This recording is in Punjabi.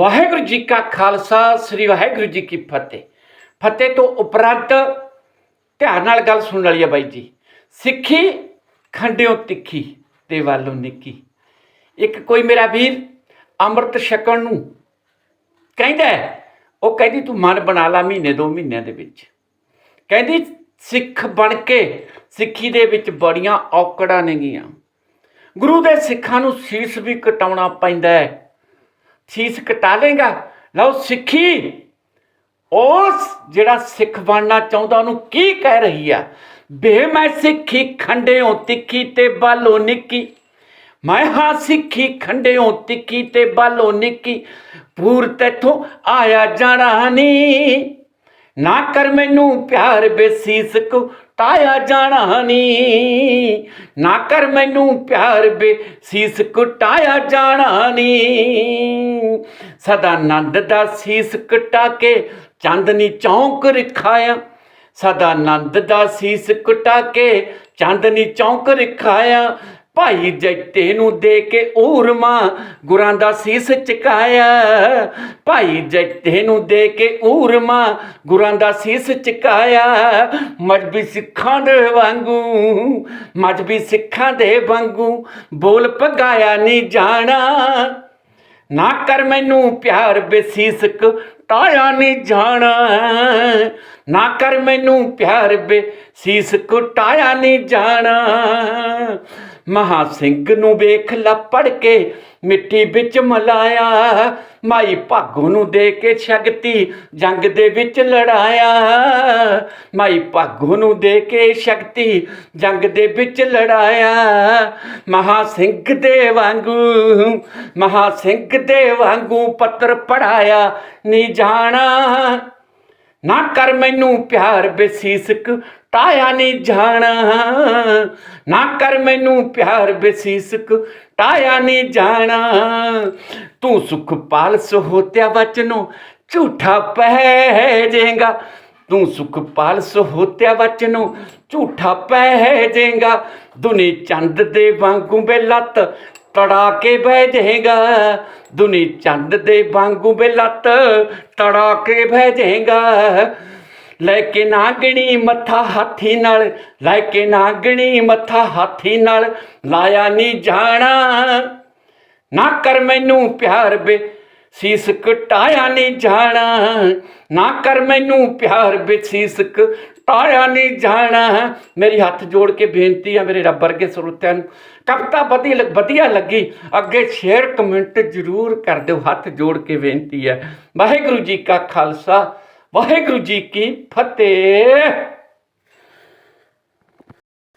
ਵਾਹਿਗੁਰੂ ਜੀ ਕਾ ਖਾਲਸਾ, ਸ੍ਰੀ ਵਾਹਿਗੁਰੂ ਜੀ ਕੀ ਫਤਿਹ। ਫਤਿਹ ਤੋਂ ਉਪਰੰਤ ਧਿਆਨ ਨਾਲ ਗੱਲ ਸੁਣਨ ਵਾਲੀ ਹੈ ਬਾਈ ਜੀ। ਸਿੱਖੀ, ਖੰਡਿਓ ਤਿੱਖੀ ਤੇ ਵੱਲੋਂ ਨਿੱਕੀ। ਇੱਕ ਕੋਈ ਮੇਰਾ ਵੀਰ ਅੰਮ੍ਰਿਤ ਛਕਣ ਨੂੰ ਕਹਿੰਦਾ ਉਹ ਕਹਿੰਦੀ, ਤੂੰ ਮਨ ਬਣਾ ਲਾ ਮਹੀਨੇ ਦੋ ਮਹੀਨਿਆਂ ਦੇ ਵਿੱਚ। ਕਹਿੰਦੀ, ਸਿੱਖ ਬਣ ਕੇ ਸਿੱਖੀ ਦੇ ਵਿੱਚ ਬੜੀਆਂ ਔਕੜਾਂ ਨੇਗੀਆਂ। ਗੁਰੂ ਦੇ ਸਿੱਖਾਂ ਨੂੰ ਸੀਸ ਵੀ ਕਟਾਉਣਾ ਪੈਂਦਾ ਹੈ। ਸੀਸ ਕਟਾ ਲੇਗਾ ਲਓ ਸਿੱਖੀ। ਉਸ ਜਿਹੜਾ ਸਿੱਖ ਬਣਨਾ ਚਾਹੁੰਦਾ, ਉਹਨੂੰ ਕੀ ਕਹਿ ਰਹੀ ਆ? ਬੇ, ਮੈਂ ਸਿੱਖੀ ਖੰਡਿਓ ਤਿੱਖੀ ਤੇ ਬਾਲੋ ਨਿੱਕੀ। ਮੈਂ ਹਾਂ ਸਿੱਖੀ ਖੰਡਿਓ ਤਿੱਖੀ ਤੇ ਬਾਲੋ ਨਿੱਕੀ। ਪੂਰ ਤੇਥੋਂ ਆਇਆ ਜਾਣਾ ਨੀ। ਨਾ ਕਰ ਮੈਨੂੰ ਪਿਆਰ ਬੇਸੀਸ ਕੋ। ਟਾਇਆ ਜਾਣਾ ਨੀ। ਨਾ ਕਰ ਮੈਨੂੰ ਪਿਆਰ ਬੇਸੀਸ ਕੋ ਟਾਇਆ ਜਾਣਾ ਨੀ। ਸਦਾ ਆਨੰਦ ਦਾ ਸੀਸ ਕਟਾ ਕੇ ਚਾਂਦਨੀ ਚੌਂਕ ਰਖਾਇਆ। ਸਦਾ ਆਨੰਦ ਦਾ ਸੀਸ ਕਟਾ ਕੇ ਚਾਂਦਨੀ ਚੌਂਕ ਰਖਾਇਆ। ਭਾਈ ਜੱਟੇ ਨੂੰ ਦੇ ਕੇ ਊਰਮਾ ਗੁਰਾਂ ਦਾ ਸੀਸ ਚਕਾਇਆ। ਭਾਈ ਜੱਟੇ ਨੂੰ ਦੇ ਕੇ ਊਰਮਾ ਗੁਰਾਂ ਦਾ ਸੀਸ ਚਕਾਇਆ। ਮਜਬੀ ਸਿੱਖਾਂ ਦੇ ਵਾਂਗੂ ਮਜਬੀ ਸਿੱਖਾਂ ਦੇ ਵਾਂਗੂ ਬੋਲ ਪਗਾਇਆ ਨਹੀਂ ਜਾਣਾ। ਨਾ ਕਰ ਮੈਨੂੰ ਪਿਆਰ ਬੇਸੀਸਕ, ਟਾਇਆ ਨਹੀਂ ਜਾਣਾ। ਨਾ ਕਰ ਮੈਨੂੰ ਪਿਆਰ ਬੇਸੀਸਕ, ਟਾਇਆ ਨਹੀਂ ਜਾਣਾ। ਮਹਾ ਸਿੰਘ ਨੂੰ ਵੇਖ ਲਾ ਪੜ ਕੇ ਮਿੱਟੀ ਵਿੱਚ ਮਲਾਇਆ, ਮਾਈ ਭਾਗੋ ਨੂੰ ਦੇ ਕੇ ਸ਼ਕਤੀ ਜੰਗ ਦੇ ਵਿੱਚ ਲੜਾਇਆ। ਮਾਈ ਭਾਗੋ ਨੂੰ ਦੇ ਕੇ ਸ਼ਕਤੀ ਜੰਗ ਦੇ ਵਿੱਚ ਲੜਾਇਆ। ਮਹਾ ਸਿੰਘ ਦੇ ਵਾਂਗੂ, ਮਹਾ ਸਿੰਘ ਦੇ ਵਾਂਗੂ ਪੱਤਰ ਪੜਾਇਆ ਨਹੀਂ ਜਾਣਾ। ਨਾ ਕਰ ਮੈਨੂੰ ਪਿਆਰ ਬੇਸੀਸਕ ਟਾਇਆ ਨਹੀਂ ਜਾਣਾ। ਨਾ ਕਰ ਮੈਨੂੰ ਪਿਆਰ ਬੇਸੀਸਕ ਟਾਇਆ ਨਹੀਂ ਜਾਣਾ। ਤੂੰ ਸੁਖ ਪਾਲ ਸੋਹਤਿਆ ਵਚਨੋ, ਝੂਠਾ ਪੈ ਜੇਗਾ ਤੂੰ ਸੁਖ ਪਾਲ ਸੋਹਤਿਆ ਵਚਨੋ, ਝੂਠਾ ਪੈ ਜੇਗਾ ਦੁਨੀ ਚੰਦ ਦੇ ਵਾਂਗੂ ਬੇਲਤ ਤੜਾ ਕੇ ਬਹਿ ਜਾਏਗਾ। ਦੁਨੀ ਚੰਦ ਦੇ ਵਾਂਗੂ ਬੇਲਤ ਤੜਾ ਕੇ ਬਹਿ ਜਾਏਗਾ। ਲੈ ਕੇ ਨਾਗਣੀ ਮੱਥਾ ਹਾਥੀ ਨਾਲ, ਲੈ ਕੇ ਨਾਗਣੀ ਮੱਥਾ ਹਾਥੀ ਨਾਲ ਲਾਇਆ ਨਹੀਂ ਜਾਣਾ। ਨਾ ਕਰ ਮੈਨੂੰ ਪਿਆਰ ਬੇ, ਸੀਸ ਕਟਾਇਆ ਨਹੀਂ ਜਾਣਾ। ਨਾ ਕਰ ਮੈਨੂੰ ਪਿਆਰ ਬੇ, ਸੀਸ ਕਟਾਇਆ ਨਹੀਂ ਜਾਣਾ ਮੇਰੀ ਹੱਥ ਜੋੜ ਕੇ ਬੇਨਤੀ ਆ ਮੇਰੇ ਰੱਬ ਵਰਗੇ ਸਰੋਤਿਆਂ ਨੂੰ। ਕਵਿਤਾ ਵਧੀਆ ਵਧੀਆ ਲੱਗੀ। ਅੱਗੇ ਸ਼ੇਅਰ ਕਮੈਂਟ ਜ਼ਰੂਰ ਕਰ ਦਿਓ। ਹੱਥ ਜੋੜ ਕੇ ਬੇਨਤੀ ਹੈ। ਵਾਹਿਗੁਰੂ ਜੀ ਕਾ ਖਾਲਸਾ। ਵਾਹਿਗੁਰੂ ਜੀ ਕੀ ਫਤਿਹ।